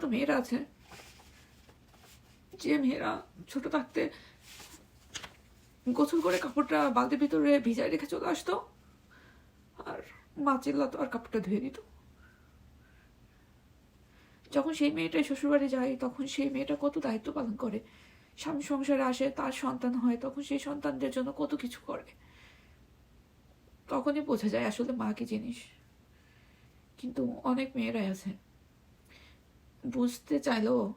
কত মেয়েরা আছে। যে মেয়েরা ছোট থাকতে গোসল করে কাপড়টা বালতির ভিতরে ভিজায় রেখে চলে আসতো, আর মা চিল্লাতো আর কাপড়টা ধুয়ে দিত যখন সেই মেয়েটা শ্বশুরবাড়ি যায়, তখন সেই মেয়েটা কত দায়িত্ব পালন করে। স্বামী সংসারে আসে, তার সন্তান হয়, তখন সেই সন্তানদের জন্য কত কিছু করে। তখনই বোঝা যায় আসলে মা কি জিনিস। কিন্তু অনেক মেয়েরাই আছে। বুঝতে চাইলেও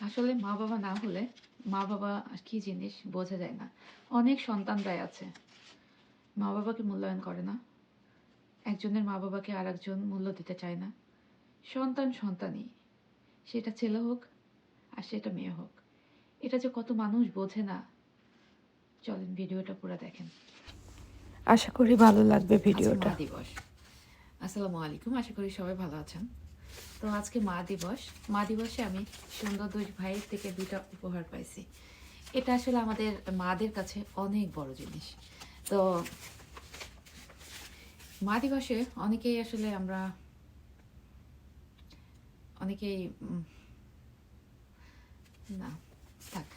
আসলে মা বাবা না হলে মা বাবা আর কি জিনিস বোঝা যায় না। অনেক সন্তানরাই আছে। মা বাবাকে মূল্যায়ন করে না। একজনের মা বাবাকে আর একজন মূল্য দিতে চায় না। সন্তান সন্তানই। সেটা ছেলে হোক আর সেটা মেয়ে হোক। এটা যে কত মানুষ বোঝে না। চলেন ভিডিওটা পুরো দেখেন। আশা করি ভালো লাগবে ভিডিওটা। দিবস। আসসালামু আলাইকুম। আশা করি সবাই ভালো আছেন। তো আজকে মা দিবস। মা দিবসে আমি সুন্দর দুই ভাইয়ের থেকে দুইটা উপহার পাইছি। এটা আসলে আমাদের মাদের কাছে অনেক বড় জিনিস। তো মা দিবসে অনেকেই আসলে আমরা অনেকেই না, থাক।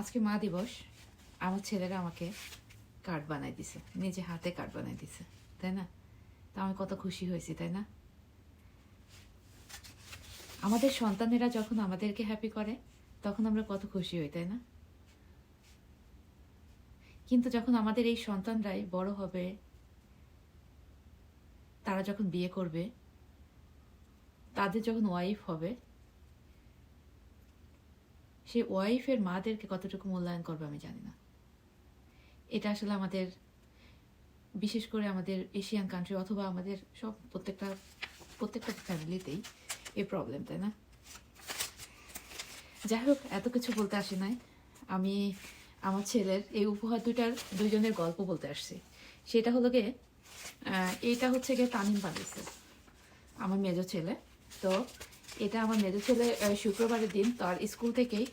আজকে মা দিবস, আমার ছেলেরা আমাকে কার্ড বানাই দিছে, নিজে হাতে কার্ড বানাই দিছে, তাই না? তা আমি কত খুশি হয়েছি, তাই না? আমাদের সন্তানেরা যখন আমাদেরকে হ্যাপি করে, তখন আমরা কত খুশি হই, তাই না? কিন্তু যখন আমাদের এই সন্তানরাই বড় হবে, তারা যখন বিয়ে করবে, তাদের যখন ওয়াইফ হবে, সেই ওয়াইফের মাদেরকে কতটুকু মূল্যায়ন করবে আমি জানি না। এটা আসলে আমাদের, বিশেষ করে আমাদের এশিয়ান কান্ট্রি অথবা আমাদের সব প্রত্যেকটা প্রত্যেকটা ফ্যামিলিতেই এই প্রবলেম তাই না? যাই হোক, এত কিছু বলতে আসি নাই। আমি আমার ছেলের এই উপহার দুইটার দুইজনের গল্প বলতে আসছি। সেটা হলো গিয়ে এইটা হচ্ছে গিয়ে তামিম বানিয়েছে, আমার মেজ ছেলে। তো এটা আমার মেজো ছেলে শুক্রবারের দিন, তার স্কুল থেকেই।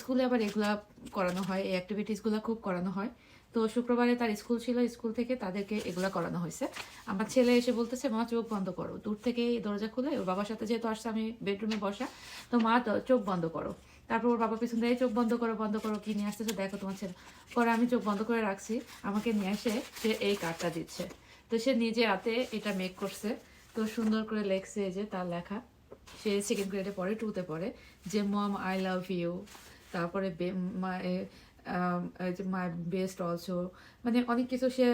স্কুলে আবার এগুলা করানো হয়, এই অ্যাক্টিভিটিসগুলো খুব করানো হয়। তো শুক্রবারে তার স্কুল ছিল, স্কুল থেকে তাদেরকে এগুলা করানো হয়েছে। আমার ছেলে এসে বলতেছে, মা, চোখ বন্ধ করো। দূর থেকে দরজা খুলে, ওর বাবার সাথে যেহেতু আসছে, আমি বেডরুমে বসা। তো মা চোখ বন্ধ করো। তারপর ওর বাবা পিছন দিয়ে চোখ বন্ধ করো বন্ধ করো, কি নিয়ে আসতেছে? দেখো তোমার ছেলে। পরে আমি চোখ বন্ধ করে রাখছি, আমাকে নিয়ে এসে সে এই কার্ডটা দিচ্ছে। তো সে নিজে হাতে এটা মেক করছে। তো সুন্দর করে লেখছে যে তার লেখা। সে সেকেন্ড গ্রেডে পড়ে টুতে পড়ে, যে মম আই লাভ ইউ তারপরে মাই বেস্ট অলসো মানে অনেক কিছু সে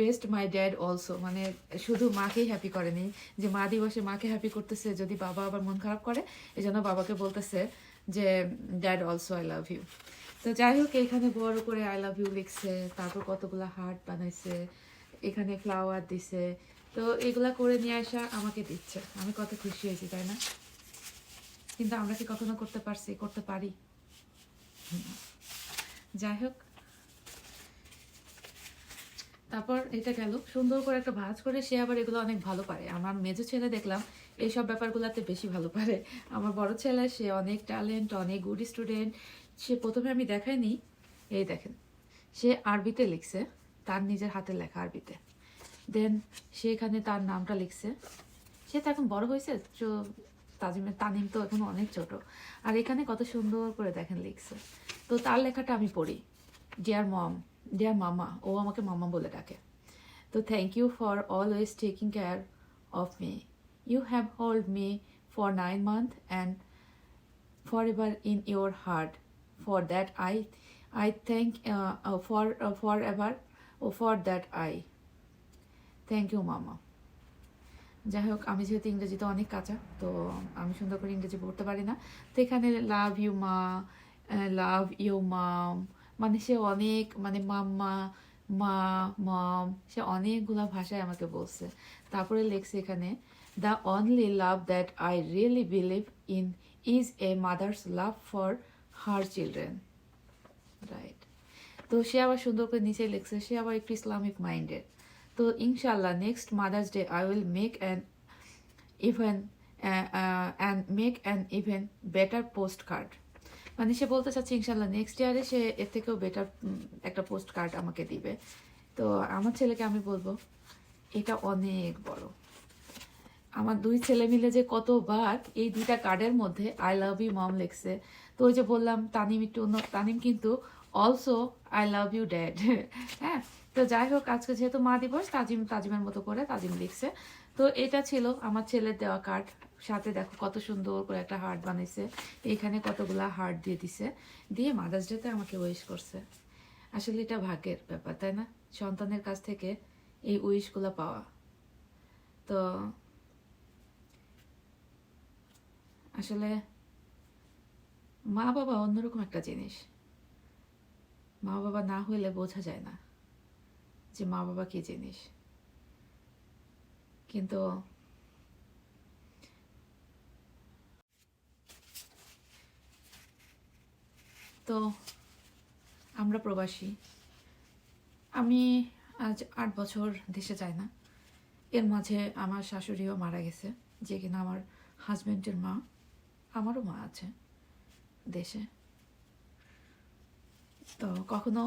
বেস্ট মাই ড্যাড অলসো মানে শুধু মাকেই হ্যাপি করেনি, যে, মা দিবসে মাকে হ্যাপি করতেছে, যদি বাবা আবার মন খারাপ করে এই জন্য বাবাকে বলতেছে যে dad also I love you তো যাই হোক, এখানে বড় করে আই লাভ ইউ লিখছে, তারপর কতগুলো হার্ট বানাইছে, এখানে ফ্লাওয়ার দিছে তো এগুলা করে নিয়ে আসা আমাকে দিচ্ছে। আমি কত খুশি হয়েছি, তাই না? কিন্তু আমরা কি কখনো করতে পারছি, করতে পারি? যাই হোক। তারপর এটা গেল। সুন্দর করে একটা ভাজ করে সে আবার এগুলো অনেক ভালো পারে। আমার মেজো ছেলে দেখলাম, এইসব ব্যাপারগুলোতে বেশি ভালো পারে। আমার বড় ছেলে, সে অনেক ট্যালেন্ট অনেক গুড স্টুডেন্ট সে প্রথমে আমি দেখাইনি। এই দেখেন, সে আরবিতে লিখছে, তার নিজের হাতে লেখা আরবিতে। দেন সে এখানে তার নামটা লিখছে। সে তো এখন বড় হয়েছে, তো তাজিমের, তানিম তো এখন অনেক ছোট। আর এখানে কত সুন্দর করে দেখেন লিখছে। তো তার লেখাটা আমি পড়ি। ডিয়ার মম ডিয়ার মামা ও আমাকে মামা বলে ডাকে। তো thank you for always taking care of me you have hold me for nine month and forever in your heart for that I I thank for forever O for that I thank you মামা। যাই হোক আমি যেহেতু ইংরেজিতে অনেক কাঁচা, তো আমি সুন্দর করে ইংরেজি পড়তে পারি না। তো এখানে লাভ ইউ মা লাভ ইউ মাম মানে সে অনেক মানে মাম্মা, মা মম সে অনেকগুলা ভাষায় আমাকে বলছে। তারপরে লেখছে এখানে the only love that I really believe in is a mother's love for her children right তো সে আবার সুন্দর করে নিচে লিখছে, সে আবার একটু ইসলামিক মাইন্ডেড তো ইনশাল্লাহ next mother's day I will make an even and make an even better post card মানে সে বলতে চাচ্ছে ইনশাল্লাহ নেক্সট ইয়ারে সে এর থেকেও বেটার একটা পোস্ট কার্ড আমাকে দিবে। তো আমার ছেলেকে আমি বলব, এটা অনেক বড়। আমার দুই ছেলে মিলে যে কতবার এই দুইটা কার্ডের মধ্যে আই লাভ ইউ মম লিখছে। তো ওই যে বললাম, তানিম একটু অন্য, তানিম কিন্তু also I love you dad হ্যাঁ? তো যাই হোক, আজকে যেহেতু মা দিবস, তাজিম তাজিমের মতো করে তাজিম লিখছে। তো এটা ছিল আমার ছেলের দেওয়া কার্ড সাথে দেখো কত সুন্দর করে একটা হার্ট বানাইছে। এইখানে কতগুলা হার্ট দিয়ে দিছে। দিয়ে মাদার্স ডেতে আমাকে উইশ করছে। আসলে এটা ভাগ্যের ব্যাপার, তাই না? সন্তানের কাছ থেকে এই উইশগুলো পাওয়া। তো আসলে মা বাবা অন্যরকম একটা জিনিস। মা বাবা না হইলে বোঝা যায় না। যে মা বাবা কি জিনিস? কিন্তু তো আমরা প্রবাসী। আমি আজ আট বছর দেশে যাই না। এর মাঝে আমার শাশুড়িও মারা গেছে, যে কিনা আমার হাজব্যান্ডের মা, আমারও মা আছে দেশে। তো কখনো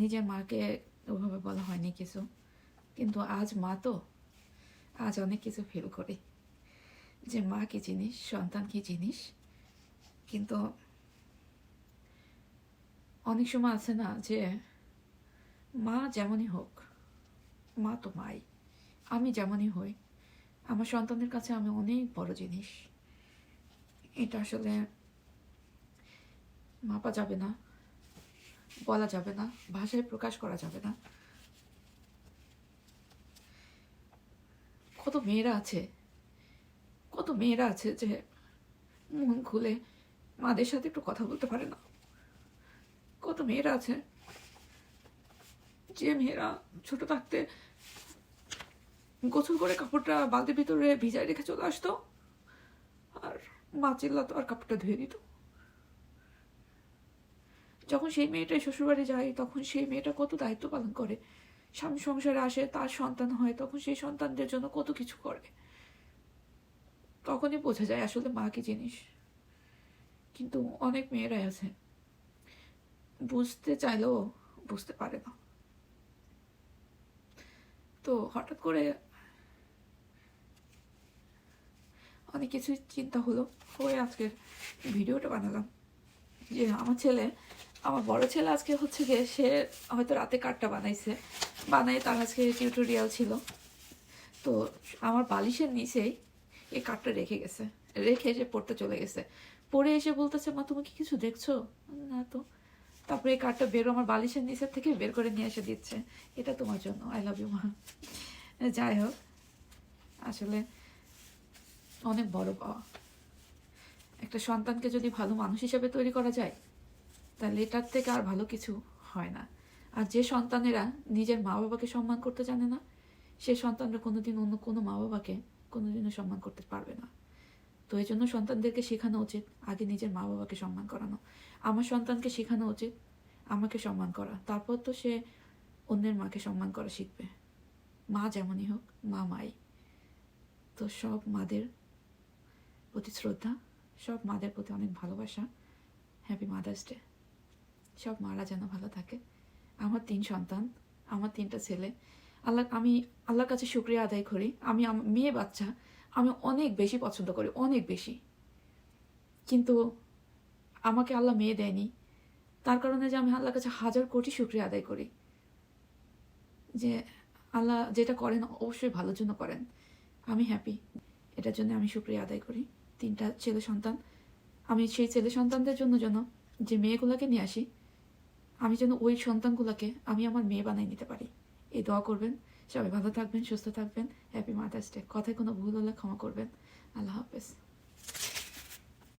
নিজের মাকে ওভাবে বলা হয়নি কিছু। কিন্তু আজ মা তো, আজ অনেক কিছু ফিল করি। যে মা কি জিনিস, সন্তান কি জিনিস? কিন্তু অনেক সময় আছে না যে মা যেমনই হোক, মা তো মাই, আমি যেমনই হই, আমার সন্তানের কাছে আমি অনেক বড় জিনিস। এটা আসলে মাপা যাবে না। বলা যাবে না, ভাষায় প্রকাশ করা যাবে না। কত মেয়েরা আছে, কত মেয়েরা আছে যে মন খুলে মাদের সাথে একটু কথা বলতে পারে না। কত মেয়েরা আছে যে মেয়েরা ছোট থাকতে গোসল করে কাপড়টা বালতির ভিতরে ভিজায় রেখে চলে আসতো, আর মা চিল্লাতো আর কাপড়টা ধুয়ে দিত যখন সেই মেয়েটাই শ্বশুরবাড়ি যায়, তখন সেই মেয়েটা কত দায়িত্ব পালন করে। স্বামী সংসারে আসে, তার সন্তান হয়, তখন সেই সন্তানদের জন্য কত কিছু করে। তখনই বোঝা যায় আসলে মা কি জিনিস। কিন্তু অনেক মেয়েরাই আছে, বুঝতে চাইলেও বুঝতে পারে না। তো হঠাৎ করে অনেক কিছুই চিন্তা হলো। হয়ে আজকের ভিডিওটা বানালাম। যে আমার ছেলে, আমার বড় ছেলে আজকে হচ্ছে গিয়ে সে হয়তো রাতে কার্ডটা বানাইছে। বানাই তার আজকে টিউটোরিয়াল ছিল। তো আমার বালিশের নিচেই এই কার্ডটা রেখে গেছে। রেখে যে পড়তে চলে গেছে। পড়ে এসে বলতেছে, মা, তুমি কি কিছু দেখছ? না তো। তারপরে এই কার্ডটা বেরো আমার বালিশের নিচের থেকে বের করে নিয়ে এসে দিচ্ছে। এটা তোমার জন্য। আই লাভ ইউ মা। যাই হোক, আসলে অনেক বড় পাওয়া। একটা সন্তানকে যদি ভালো মানুষ হিসেবে তৈরি করা যায়, তাহলে এটার থেকে আর ভালো কিছু হয় না। আর যে সন্তানেরা নিজের মা বাবাকে সম্মান করতে জানে না, সে সন্তানরা কোনোদিন অন্য কোনো মা বাবাকে কোনোদিনও সম্মান করতে পারবে না। তো এই জন্য সন্তানদেরকে শেখানো উচিত আগে নিজের মা বাবাকে সম্মান করানো। আমার সন্তানকে শেখানো উচিত আমাকে সম্মান করা। তারপর তো সে অন্যের মাকে সম্মান করা শিখবে। মা যেমনই হোক, মা মাই। তো সব মাদের প্রতি শ্রদ্ধা। সব মাদের প্রতি অনেক ভালোবাসা। হ্যাপি মাদার্স ডে সব মারা যেন ভালো থাকে। আমার তিন সন্তান, আমার তিনটা ছেলে। আল্লাহ, আমি আল্লাহর কাছে শুক্রিয়া আদায় করি। আমি মেয়ে বাচ্চা, আমি অনেক বেশি পছন্দ করি, অনেক বেশি। কিন্তু আমাকে আল্লাহ মেয়ে দেয়নি। তার কারণে যে আমি আল্লাহর কাছে হাজার কোটি শুক্রিয়া আদায় করি। যে আল্লাহ যেটা করেন অবশ্যই ভালোর জন্য করেন। আমি হ্যাপি এটার জন্য আমি শুক্রিয়া আদায় করি। তিনটা ছেলে সন্তান। আমি সেই ছেলে সন্তানদের জন্য যেন যে মেয়েগুলোকে নিয়ে আসি, আমি যেন ওই সন্তানগুলোকে আমি আমার মেয়ে বানিয়ে নিতে পারি। এই দোয়া করবেন। সবাই ভালো থাকবেন, সুস্থ থাকবেন। হ্যাপি মাদার্স ডে কথায় কোনো ভুল হলে ক্ষমা করবেন। আল্লাহ হাফেজ।